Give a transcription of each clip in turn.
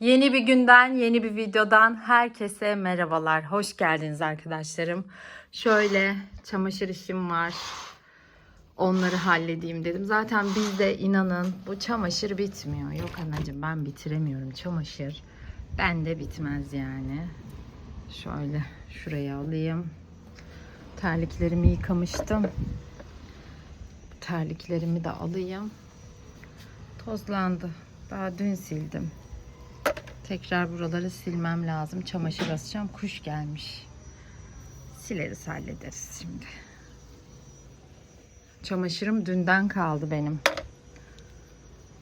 Yeni bir günden, yeni bir videodan herkese merhabalar. Hoş geldiniz arkadaşlarım. Şöyle çamaşır işim var. Onları halledeyim dedim. Zaten bizde inanın bu çamaşır bitmiyor. Yok anacığım ben bitiremiyorum çamaşır. Ben de bitmez yani. Şöyle şuraya alayım. Terliklerimi yıkamıştım. Terliklerimi de alayım. Tozlandı. Daha dün sildim. Tekrar buraları silmem lazım. Çamaşır asacağım. Kuş gelmiş. Sileriz hallederiz şimdi. Çamaşırım dünden kaldı benim.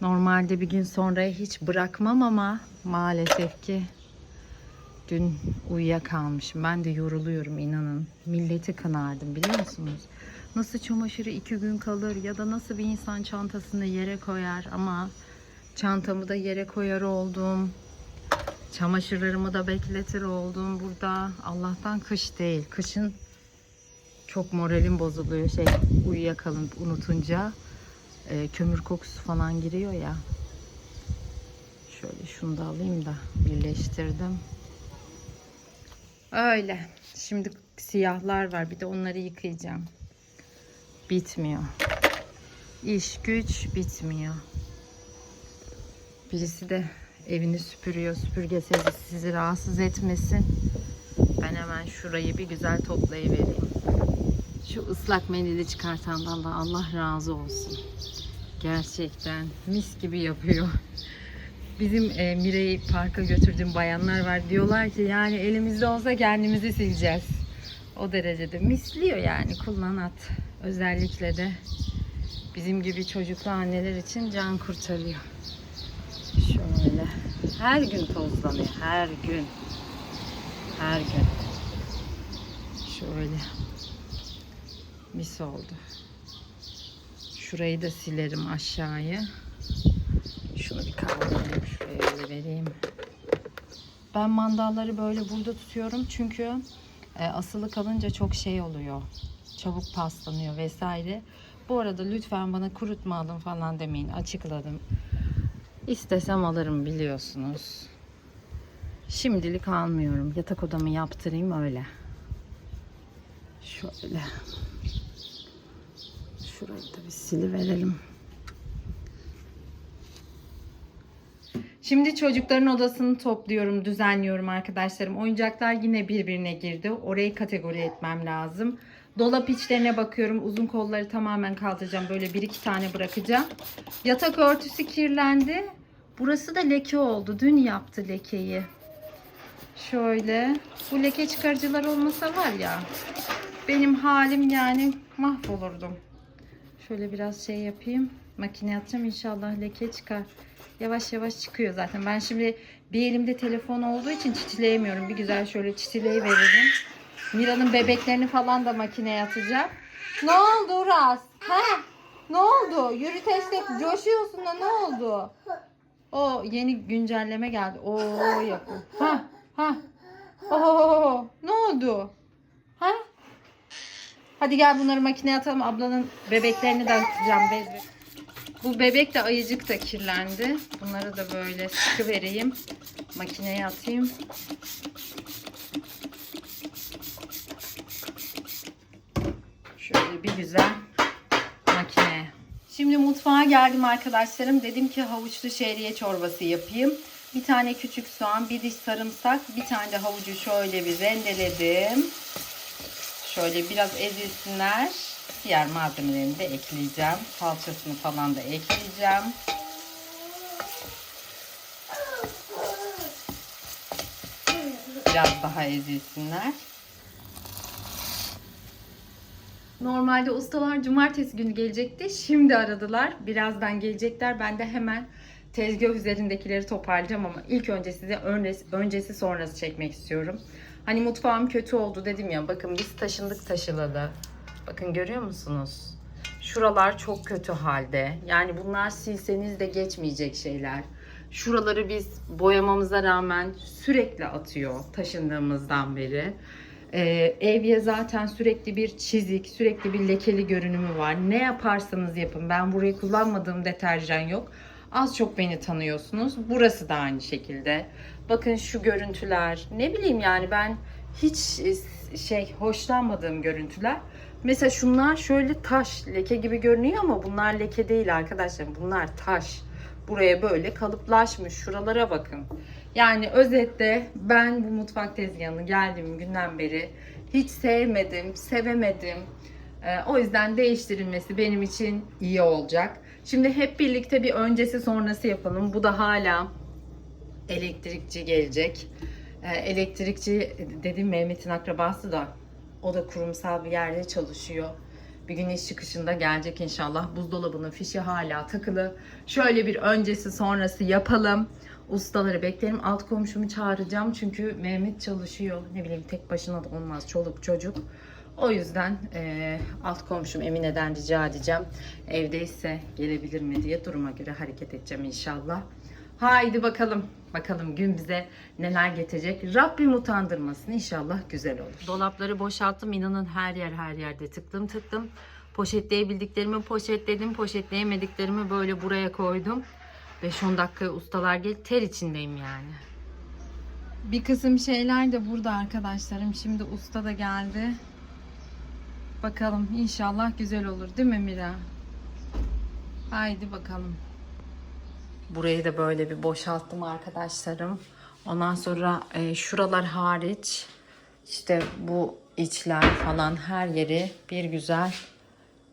Normalde bir gün sonraya hiç bırakmam ama maalesef ki dün uyuyakalmışım. Ben de yoruluyorum inanın. Milleti kınardım biliyor musunuz? Nasıl çamaşırı iki gün kalır ya da nasıl bir insan çantasını yere koyar ama çantamı da yere koyar oldum. Çamaşırlarımı da bekletir oldum burada. Allah'tan kış değil. Kışın çok moralim bozuluyor. Şey uyuyakalıp unutunca e, kömür kokusu falan giriyor ya. Şöyle şunu da alayım da birleştirdim. Öyle. Şimdi siyahlar var. Bir de onları yıkayacağım. Bitmiyor. İş güç bitmiyor. Birisi de evini süpürüyor. Süpürge sesi sizi rahatsız etmesin. Ben hemen şurayı bir güzel toplayıvereyim. Şu ıslak mendili çıkartandan da Allah razı olsun. Gerçekten mis gibi yapıyor. Bizim e, Mire'yi parka götürdüğüm bayanlar var. Diyorlar ki yani elimizde olsa kendimizi sileceğiz. O derecede misliyor yani kullan at. Özellikle de bizim gibi çocuklu anneler için can kurtarıyor. Her gün tozlanıyor. Her gün. Her gün. Şöyle. Mis oldu. Şurayı da silerim aşağıya. Şunu bir kaldırayım. Şuraya öyle vereyim. Ben mandalları böyle burada tutuyorum çünkü e, asılı kalınca çok şey oluyor. Çabuk paslanıyor vesaire. Bu arada lütfen bana kurutma alın falan demeyin. Açıkladım. İstesem alırım biliyorsunuz. Şimdilik almıyorum. Yatak odamı yaptırayım öyle. Şöyle. Şurayı da bir siliverelim. Şimdi çocukların odasını topluyorum, düzenliyorum arkadaşlarım. Oyuncaklar yine birbirine girdi. Orayı kategori etmem lazım. Dolap içlerine bakıyorum. Uzun kolları tamamen kaldıracağım. Böyle bir iki tane bırakacağım. Yatak örtüsü kirlendi. Burası da leke oldu. Dün yaptı lekeyi. Şöyle. Bu leke çıkarıcılar olmasa var ya. Benim halim yani mahvolurdum. Şöyle biraz şey yapayım. Makine atacağım inşallah leke çıkar. Yavaş yavaş çıkıyor zaten. Ben şimdi bir elimde telefon olduğu için çitileyemiyorum. Bir güzel şöyle çitileyi veririm. Mira'nın bebeklerini falan da makineye atacağım. Ne oldu Uras? Ha? Ne oldu? Yürü testek coşuyorsun da ne oldu? O yeni güncelleme geldi. Oo yapıyor. Ha ha. Oo ne oldu? Ha? Hadi gel bunları makineye atalım. Ablanın bebeklerini de atacağım. Bez bez. Bu bebek de ayıcık da kirlendi. Bunları da böyle sıkı vereyim. Makineye atayım. Şöyle bir güzel. Şimdi mutfağa geldim arkadaşlarım. Dedim ki havuçlu şehriye çorbası yapayım. Bir tane küçük soğan, bir diş sarımsak, bir tane de havucu şöyle bir rendeledim. Şöyle biraz ezilsinler. Diğer malzemelerini de ekleyeceğim. Salçasını falan da ekleyeceğim. Biraz daha ezilsinler. Normalde ustalar cumartesi günü gelecekti. Şimdi aradılar. Birazdan gelecekler. Ben de hemen tezgah üzerindekileri toparlayacağım ama ilk önce size öncesi, öncesi sonrası çekmek istiyorum. Hani mutfağım kötü oldu dedim ya. Bakın biz taşındık taşılalı. Bakın görüyor musunuz? Şuralar çok kötü halde. Yani bunlar silseniz de geçmeyecek şeyler. Şuraları biz boyamamıza rağmen sürekli atıyor taşındığımızdan beri. Ee, evye zaten sürekli bir çizik, sürekli bir lekeli görünümü var. Ne yaparsanız yapın. Ben burayı kullanmadığım deterjan yok. Az çok beni tanıyorsunuz. Burası da aynı şekilde. Bakın şu görüntüler. Ne bileyim yani ben hiç e, şey hoşlanmadığım görüntüler. Mesela şunlar şöyle taş leke gibi görünüyor ama bunlar leke değil arkadaşlar. Bunlar taş. Buraya böyle kalıplaşmış. Şuralara bakın. Yani özetle ben bu mutfak tezgahını geldiğim günden beri hiç sevmedim, sevemedim. Ee, o yüzden değiştirilmesi benim için iyi olacak. Şimdi hep birlikte bir öncesi sonrası yapalım. Bu da hala elektrikçi gelecek. Ee, elektrikçi dediğim Mehmet'in akrabası da o da kurumsal bir yerde çalışıyor. Bir gün iş çıkışında gelecek inşallah. Buzdolabının fişi hala takılı. Şöyle bir öncesi sonrası yapalım. Ustaları beklerim. Alt komşumu çağıracağım. Çünkü Mehmet çalışıyor. Ne bileyim tek başına da olmaz. Çoluk çocuk. O yüzden eee, alt komşum Emine'den rica edeceğim. Evdeyse gelebilir mi diye duruma göre hareket edeceğim inşallah. Haydi bakalım. Bakalım gün bize neler getirecek. Rabbim utandırmasın. İnşallah güzel olur. Dolapları boşalttım. İnanın her yer her yerde tıklım tıklım. Poşetleyebildiklerimi poşetledim. Poşetleyemediklerimi böyle buraya koydum. 5-10 dakika ustalar gel ter içindeyim yani. Bir kısım şeyler de burada arkadaşlarım. Şimdi usta da geldi. Bakalım inşallah güzel olur değil mi Mira? Haydi bakalım. Burayı da böyle bir boşalttım arkadaşlarım. Ondan sonra e, şuralar hariç işte bu içler falan her yeri bir güzel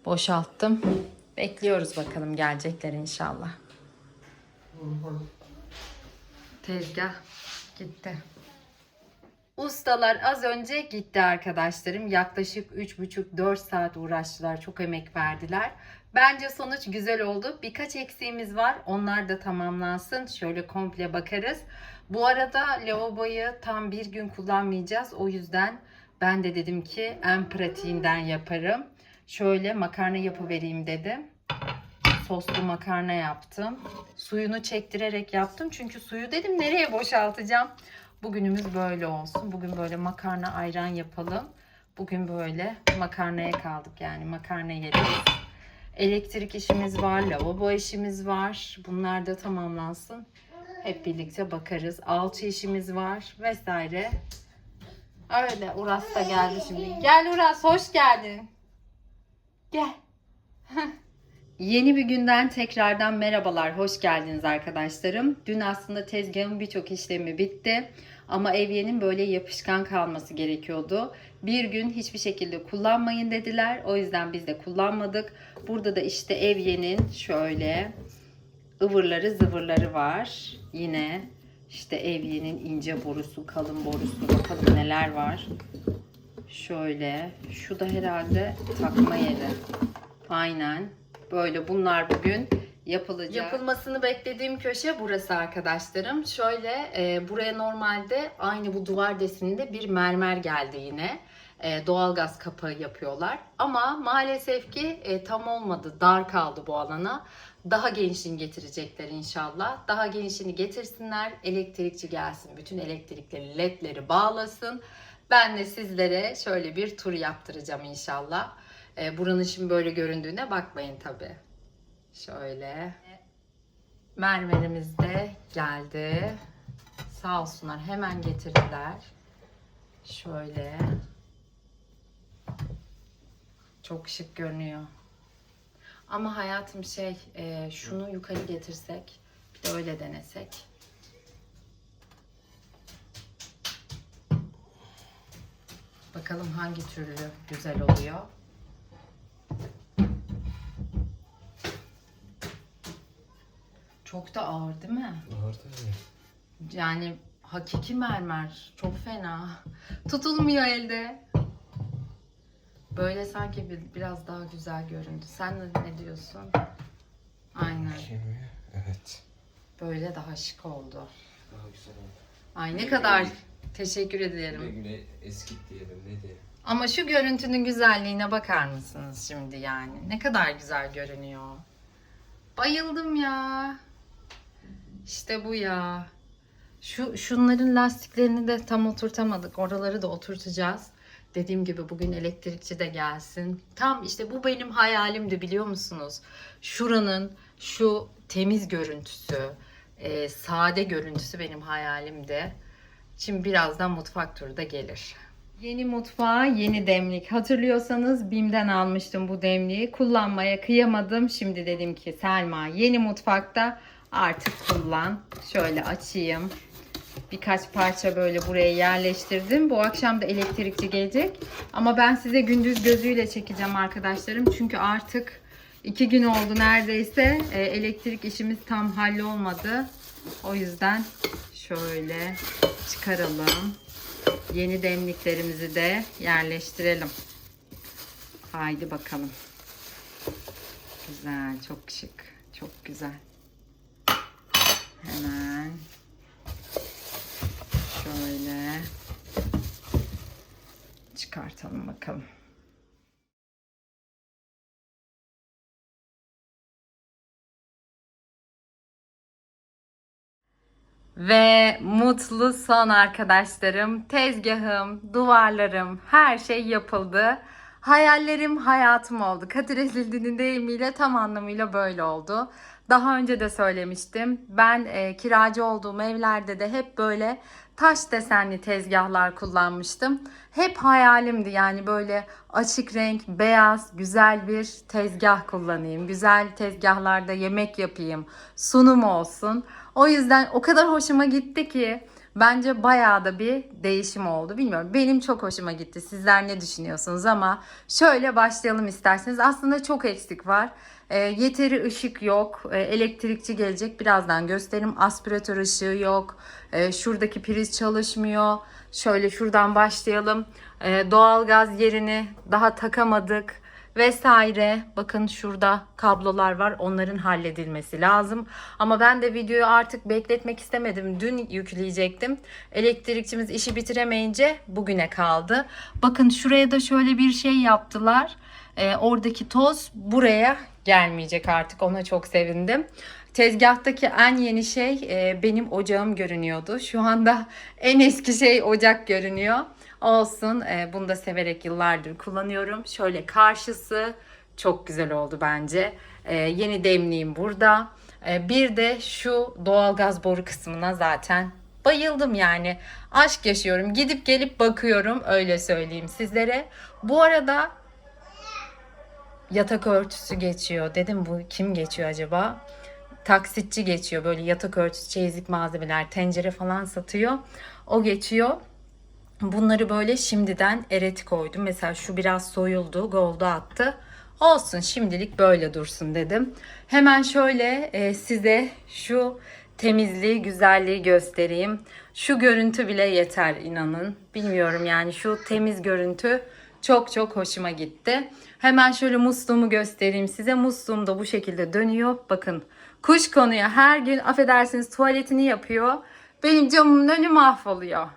boşalttım. Bekliyoruz bakalım gelecekler inşallah. Tezgah gitti. Ustalar az önce gitti arkadaşlarım. Yaklaşık 3,5-4 saat uğraştılar. Çok emek verdiler. Bence sonuç güzel oldu. Birkaç eksiğimiz var. Onlar da tamamlansın. Şöyle komple bakarız. Bu arada lavaboyu tam bir gün kullanmayacağız. O yüzden ben de dedim ki en pratiğinden yaparım. Şöyle makarna yapıvereyim dedim soslu makarna yaptım. Suyunu çektirerek yaptım. Çünkü suyu dedim nereye boşaltacağım. Bugünümüz böyle olsun. Bugün böyle makarna ayran yapalım. Bugün böyle makarnaya kaldık yani makarna yeriz. Elektrik işimiz var, lavabo işimiz var. Bunlar da tamamlansın. Hep birlikte bakarız. Alçı işimiz var vesaire. Öyle Uras da geldi şimdi. Gel Uras hoş geldin. Gel. Yeni bir günden tekrardan merhabalar, hoş geldiniz arkadaşlarım. Dün aslında tezgahın birçok işlemi bitti. Ama evyenin böyle yapışkan kalması gerekiyordu. Bir gün hiçbir şekilde kullanmayın dediler. O yüzden biz de kullanmadık. Burada da işte evyenin şöyle ıvırları zıvırları var. Yine işte evyenin ince borusu, kalın borusu. Bakalım neler var. Şöyle. Şu da herhalde takma yeri. Aynen. Böyle bunlar bugün yapılacak. Yapılmasını beklediğim köşe burası arkadaşlarım. Şöyle e, buraya normalde aynı bu duvar deseninde bir mermer geldi yine. E, doğalgaz kapağı yapıyorlar. Ama maalesef ki e, tam olmadı. Dar kaldı bu alana. Daha genişini getirecekler inşallah. Daha genişini getirsinler. Elektrikçi gelsin. Bütün elektrikleri, ledleri bağlasın. Ben de sizlere şöyle bir tur yaptıracağım inşallah. E, buranın şimdi böyle göründüğüne bakmayın tabi. Şöyle. Mermerimiz de geldi. Sağ olsunlar hemen getirdiler. Şöyle. Çok şık görünüyor. Ama hayatım şey e, şunu yukarı getirsek bir de öyle denesek. Bakalım hangi türlü güzel oluyor. Çok da ağır değil mi? Ağır tabii. Yani hakiki mermer. Çok fena. Tutulmuyor elde. Böyle sanki bir- biraz daha güzel göründü. Sen de ne diyorsun? Aynen. Ya. Evet. Böyle daha şık oldu. Daha güzel oldu. Ay ne kadar teşekkür ederim. güle eskit diyelim ne diyelim. Ama şu görüntünün güzelliğine bakar mısınız şimdi yani? Ne kadar güzel görünüyor. Bayıldım ya. İşte bu ya. Şu şunların lastiklerini de tam oturtamadık. Oraları da oturtacağız. Dediğim gibi bugün elektrikçi de gelsin. Tam işte bu benim hayalimdi biliyor musunuz? Şuranın şu temiz görüntüsü, e, sade görüntüsü benim hayalimdi. Şimdi birazdan mutfak turu da gelir. Yeni mutfağa yeni demlik. Hatırlıyorsanız BİM'den almıştım bu demliği. Kullanmaya kıyamadım. Şimdi dedim ki Selma yeni mutfakta artık kullan. Şöyle açayım. Birkaç parça böyle buraya yerleştirdim. Bu akşam da elektrikçi gelecek. Ama ben size gündüz gözüyle çekeceğim arkadaşlarım. Çünkü artık iki gün oldu neredeyse. E, elektrik işimiz tam hallolmadı. O yüzden şöyle çıkaralım. Yeni demliklerimizi de yerleştirelim. Haydi bakalım. Güzel, çok şık. Çok güzel. Hemen şöyle çıkartalım bakalım. Ve mutlu son arkadaşlarım, tezgahım, duvarlarım, her şey yapıldı. Hayallerim hayatım oldu. Kadir Ezildi'nin deyimiyle tam anlamıyla böyle oldu. Daha önce de söylemiştim. Ben e, kiracı olduğum evlerde de hep böyle taş desenli tezgahlar kullanmıştım. Hep hayalimdi yani böyle açık renk, beyaz, güzel bir tezgah kullanayım. Güzel tezgahlarda yemek yapayım, sunum olsun. O yüzden o kadar hoşuma gitti ki bence bayağı da bir değişim oldu. Bilmiyorum benim çok hoşuma gitti. Sizler ne düşünüyorsunuz ama şöyle başlayalım isterseniz. Aslında çok eksik var. E, yeteri ışık yok. E, elektrikçi gelecek. Birazdan gösteririm. Aspiratör ışığı yok. E, şuradaki priz çalışmıyor. Şöyle şuradan başlayalım. E, doğalgaz yerini daha takamadık vesaire. Bakın şurada kablolar var. Onların halledilmesi lazım. Ama ben de videoyu artık bekletmek istemedim. Dün yükleyecektim. Elektrikçimiz işi bitiremeyince bugüne kaldı. Bakın şuraya da şöyle bir şey yaptılar. Ee, oradaki toz buraya gelmeyecek artık. Ona çok sevindim. Tezgahtaki en yeni şey e, benim ocağım görünüyordu. Şu anda en eski şey ocak görünüyor. Olsun. e, bunu da severek yıllardır kullanıyorum. Şöyle karşısı çok güzel oldu bence. E, yeni demliğim burada. E, bir de şu doğalgaz boru kısmına zaten bayıldım yani. Aşk yaşıyorum. Gidip gelip bakıyorum öyle söyleyeyim sizlere. Bu arada yatak örtüsü geçiyor. Dedim bu kim geçiyor acaba? Taksitçi geçiyor. Böyle yatak örtüsü, çeyizlik malzemeler, tencere falan satıyor. O geçiyor. Bunları böyle şimdiden ereti koydum. Mesela şu biraz soyuldu, goldu attı. Olsun şimdilik böyle dursun dedim. Hemen şöyle e, size şu temizliği, güzelliği göstereyim. Şu görüntü bile yeter inanın. Bilmiyorum yani şu temiz görüntü çok çok hoşuma gitti. Hemen şöyle musluğumu göstereyim size. Musluğum da bu şekilde dönüyor. Bakın kuş konuyor. Her gün affedersiniz tuvaletini yapıyor. Benim camımın önü mahvoluyor.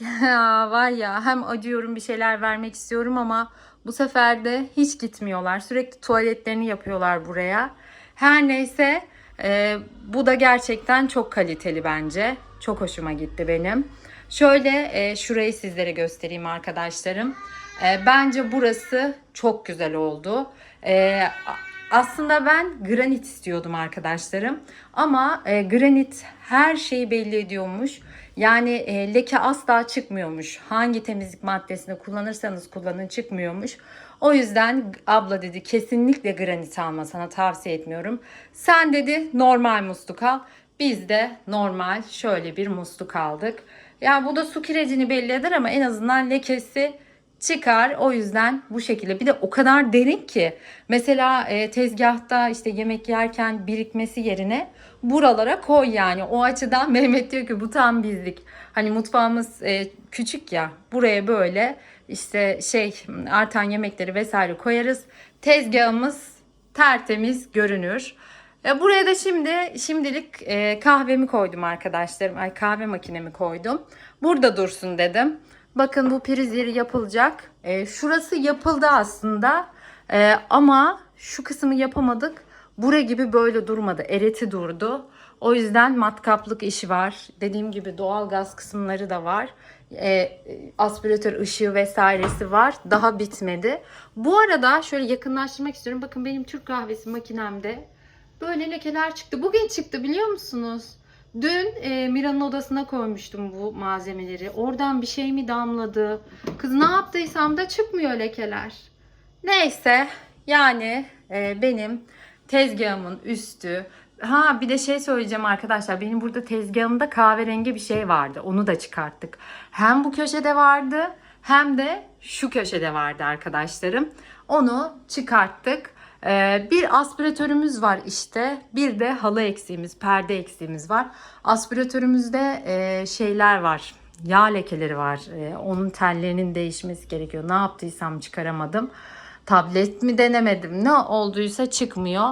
Ya var ya hem acıyorum bir şeyler vermek istiyorum ama bu sefer de hiç gitmiyorlar. Sürekli tuvaletlerini yapıyorlar buraya. Her neyse e, bu da gerçekten çok kaliteli bence. Çok hoşuma gitti benim. Şöyle e, şurayı sizlere göstereyim arkadaşlarım. E, bence burası çok güzel oldu. E, aslında ben granit istiyordum arkadaşlarım. Ama e, granit her şeyi belli ediyormuş. Yani e, leke asla çıkmıyormuş. Hangi temizlik maddesini kullanırsanız kullanın çıkmıyormuş. O yüzden abla dedi kesinlikle granit alma sana tavsiye etmiyorum. Sen dedi normal musluk al. Biz de normal şöyle bir musluk aldık. Yani bu da su kirecini belli eder ama en azından lekesi çıkar. O yüzden bu şekilde. Bir de o kadar derin ki. Mesela e, tezgahta işte yemek yerken birikmesi yerine buralara koy yani. O açıdan Mehmet diyor ki bu tam bizlik. Hani mutfağımız e, küçük ya. Buraya böyle işte şey artan yemekleri vesaire koyarız. Tezgahımız tertemiz görünür. E, Buraya da şimdi şimdilik e, kahvemi koydum arkadaşlarım. Ay kahve makinemi koydum. Burada dursun dedim. Bakın bu priz yapılacak. E, şurası yapıldı aslında. E, ama şu kısmı yapamadık. Bura gibi böyle durmadı. Ereti durdu. O yüzden matkaplık işi var. Dediğim gibi doğal gaz kısımları da var. E, aspiratör ışığı vesairesi var. Daha bitmedi. Bu arada şöyle yakınlaştırmak istiyorum. Bakın benim Türk kahvesi makinemde Böyle lekeler çıktı. Bugün çıktı biliyor musunuz? Dün e, Mira'nın odasına koymuştum bu malzemeleri. Oradan bir şey mi damladı? Kız ne yaptıysam da çıkmıyor lekeler. Neyse yani e, benim tezgahımın üstü. Ha bir de şey söyleyeceğim arkadaşlar. Benim burada tezgahımda kahverengi bir şey vardı. Onu da çıkarttık. Hem bu köşede vardı hem de şu köşede vardı arkadaşlarım. Onu çıkarttık. Ee, bir aspiratörümüz var işte. Bir de halı eksiğimiz, perde eksiğimiz var. Aspiratörümüzde e, şeyler var. Yağ lekeleri var. E, onun tellerinin değişmesi gerekiyor. Ne yaptıysam çıkaramadım. Tablet mi denemedim. Ne olduysa çıkmıyor.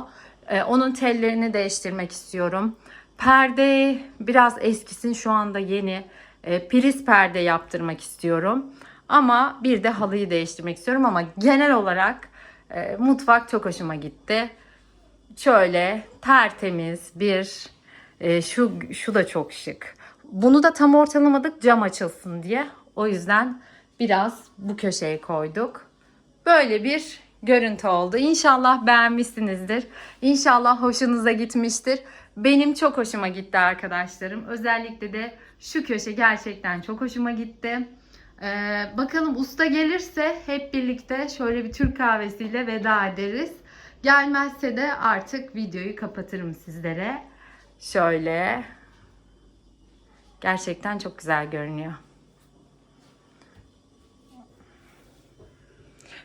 E, onun tellerini değiştirmek istiyorum. Perde biraz eskisin şu anda yeni. Priz perde yaptırmak istiyorum. Ama bir de halıyı değiştirmek istiyorum ama genel olarak e, mutfak çok hoşuma gitti. Şöyle tertemiz bir e, şu şu da çok şık. Bunu da tam ortalamadık cam açılsın diye. O yüzden biraz bu köşeye koyduk. Böyle bir görüntü oldu. İnşallah beğenmişsinizdir. İnşallah hoşunuza gitmiştir. Benim çok hoşuma gitti arkadaşlarım. Özellikle de şu köşe gerçekten çok hoşuma gitti. Ee, bakalım usta gelirse hep birlikte şöyle bir Türk kahvesiyle veda ederiz. Gelmezse de artık videoyu kapatırım sizlere. Şöyle. Gerçekten çok güzel görünüyor.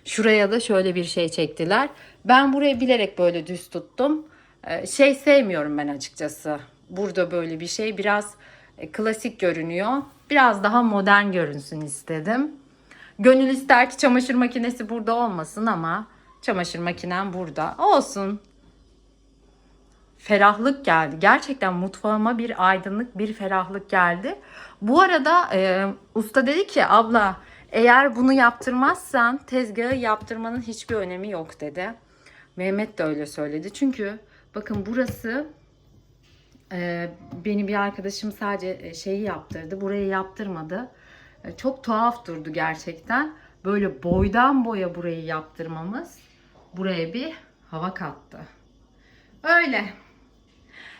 Şuraya da şöyle bir şey çektiler. Ben burayı bilerek böyle düz tuttum. Ee, Şey sevmiyorum ben açıkçası. Burada böyle bir şey biraz e, klasik görünüyor. Biraz daha modern görünsün istedim. Gönül ister ki çamaşır makinesi burada olmasın ama çamaşır makinem burada. Olsun. Ferahlık geldi. Gerçekten mutfağıma bir aydınlık, bir ferahlık geldi. Bu arada e, usta dedi ki abla eğer bunu yaptırmazsan tezgahı yaptırmanın hiçbir önemi yok dedi. Mehmet de öyle söyledi. Çünkü bakın burası benim bir arkadaşım sadece e, şeyi yaptırdı. Burayı yaptırmadı. E, çok tuhaf durdu gerçekten. Böyle boydan boya burayı yaptırmamız buraya bir hava kattı. Öyle.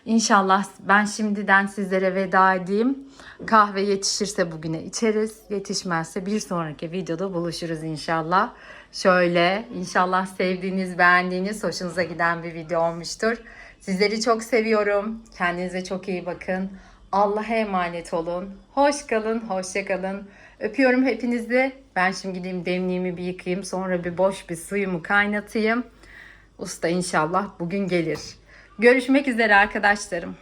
İnşallah ben şimdiden sizlere veda edeyim. Kahve yetişirse bugüne içeriz. Yetişmezse bir sonraki videoda buluşuruz inşallah. Şöyle inşallah sevdiğiniz, beğendiğiniz, hoşunuza giden bir video olmuştur. Sizleri çok seviyorum. Kendinize çok iyi bakın. Allah'a emanet olun. Hoş kalın, hoşça kalın. Öpüyorum hepinizi. Ben şimdi gideyim demliğimi bir yıkayayım. Sonra bir boş bir suyumu kaynatayım. Usta inşallah bugün gelir. Görüşmek üzere arkadaşlarım.